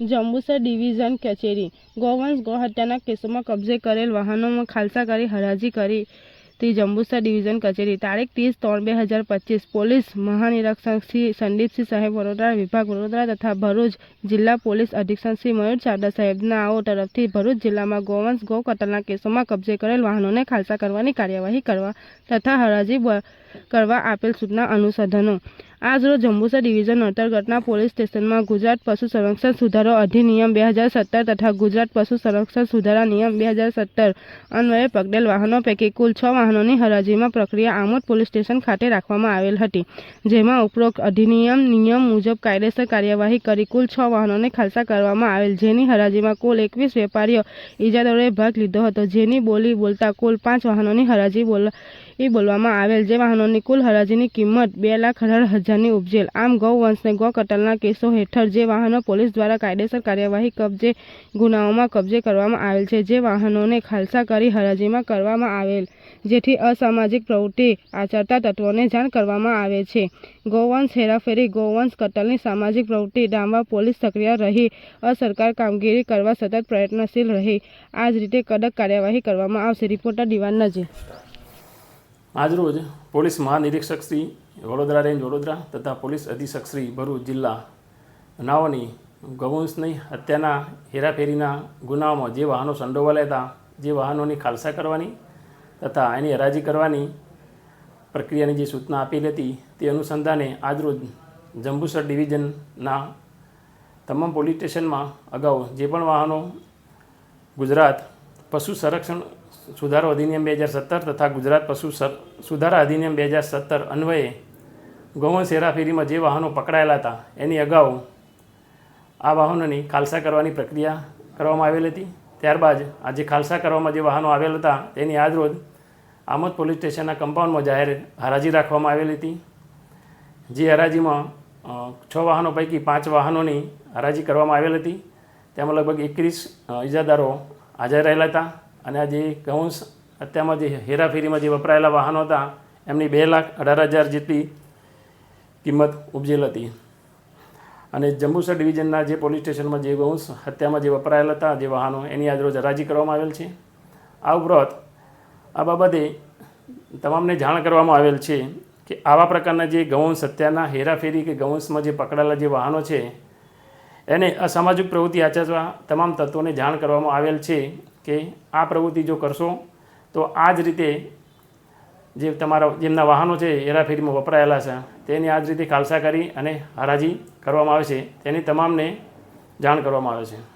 Jambusar division કચેરી. ગૌવંશ ગૌહત્યાના કેસોમાં કબજે કરેલ વાહનોમાં ખાલસા કરી હરાજી કરી તે જંબુસર ડિવિઝન કચેરી. તારીખ ત્રીસ ત્રણ બે હજાર પચીસ. પોલીસ મહાનિરીક્ષક શ્રી સંદીપસિંહ સાહેબ વડોદરા વિભાગ વડોદરા તથા ભરૂચ જિલ્લા પોલીસ અધિક્ષક શ્રી મયુર ચાવડા સાહેબનાઓ તરફથી ભરૂચ જિલ્લામાં ગૌવંશ ગૌ કતલના કેસોમાં કબજે કરેલ વાહનોને ખાલસા કરવાની કાર્યવાહી કરવા તથા હરાજી કરવા આપેલ સૂચના અનુસંધાનો. આજરોજ જંબુસર ડિવિઝન અંતર્ગતના પોલીસ સ્ટેશનમાં ગુજરાત પશુ સંરક્ષણ સુધારો અધિનિયમ બે હજાર સત્તર તથા ગુજરાત પશુ સંરક્ષણ સુધારા નિયમ બે હજાર સત્તર અન્વયે પકડેલ વાહનો પૈકી કુલ છ વાહનોની હરાજીમાં પ્રક્રિયા આમોદ પોલીસ સ્ટેશન ખાતે રાખવામાં આવેલ હતી, જેમાં ઉપરોક્ત અધિનિયમ નિયમ મુજબ કાયદેસર કાર્યવાહી કરી કુલ છ વાહનોને ખાલસા કરવામાં આવેલ, જેની હરાજીમાં કુલ એકવીસ વેપારીઓ ઇજાદારોએ ભાગ લીધો હતો, જેની બોલી બોલતા કુલ પાંચ વાહનોની હરાજી બોલ એ બોલવામાં આવેલ જે વાહનોની કુલ હરાજીની કિંમત બે લાખ અઢાર હજારની ઉપજેલ. આમ ગૌવંશને ગૌ કટલના કેસો હેઠળ જે વાહનો પોલીસ દ્વારા કાયદેસર કાર્યવાહી કબજે ગુનાઓમાં કબજે કરવામાં આવેલ છે, જે વાહનોને ખાલસા કરી હરાજીમાં કરવામાં આવેલ, જેથી અસામાજિક પ્રવૃત્તિ આચરતા તત્વોને જાણ કરવામાં આવે છે. ગૌવંશ હેરાફેરી ગૌવંશ કટલની સામાજિક પ્રવૃત્તિ ડામવા પોલીસ સક્રિય રહી, અસરકાર કામગીરી કરવા સતત પ્રયત્નશીલ રહી. આ જ રીતે કડક કાર્યવાહી કરવામાં આવશે. રિપોર્ટર દિવાન નજીર આજરોજ પોલીસ મહાનિરીક્ષક શ્રી વડોદરા રેન્જ વડોદરા તથા પોલીસ અધિક્ષક શ્રી ભરૂચ જિલ્લા નાઓની ગૌવંશની હત્યાના હેરાફેરીના ગુનાઓમાં જે વાહનો સંડોવાયેલા હતા, જે વાહનોની ખાલસા કરવાની તથા એની હરાજી કરવાની પ્રક્રિયાની જે સૂચના આપેલી હતી, તે અનુસંધાને આજરોજ જંબુસર ડિવિઝનના તમામ પોલીસ સ્ટેશનમાં અગાઉ જે પણ વાહનો ગુજરાત પશુ સંરક્ષણ સુધારો અધિનિયમ બે હજાર સત્તર તથા ગુજરાત પશુ સુધારા અધિનિયમ બે હજાર સત્તર અન્વયે ગૌવંશ હેરાફેરીમાં જે વાહનો પકડાયેલા હતા, એની અગાઉ આ વાહનોની ખાલસા કરવાની પ્રક્રિયા કરવામાં આવેલી હતી. ત્યારબાદ આજે ખાલસા કરવામાં જે વાહનો આવેલ હતા, તેની આજરોજ આમોદ પોલીસ સ્ટેશનના કમ્પાઉન્ડમાં જાહેર હરાજી રાખવામાં આવેલી હતી. જે હરાજીમાં છ વાહનો પૈકી પાંચ વાહનોની હરાજી કરવામાં આવેલ હતી. તેમાં લગભગ એકવીસ ઇજાદારો હાજર રહેલા હતા. અને આ જે કૌંસ હત્યામાં જે હેરાફેરીમાં જે વપરાયેલા વાહનો હતા, એમની બે લાખ અઢાર હજાર જેટલી કિંમત ઉપજેલ હતી. અને જંબુસર ડિવિઝનના જે પોલીસ સ્ટેશનમાં જે ગૌંસ હત્યામાં જે વપરાયેલા હતા, જે વાહનો, એની આજરોજ હરાજી કરવામાં આવેલ છે. આ ઉપરાંત, આ બાબતે તમામને જાણ કરવામાં આવેલ છે કે આવા પ્રકારના જે ગૌવંશ હત્યાના હેરાફેરી કે ગૌવંશમાં જે પકડાયેલા જે વાહનો છે, એને અસામાજિક પ્રવૃત્તિ આચરવા તમામ તત્વોને જાણ કરવામાં આવેલ છે. કે આ પ્રવૃત્તિ જો કરશો, તો આ જ રીતે જે તમારા જેમના વાહનો છે, હેરાફેરીમાં વપરાયેલા છે, તેની આ જ રીતે ખાલસા કરી અને હરાજી કરવામાં આવે છે. તેની તમામને જાણ કરવામાં આવે છે.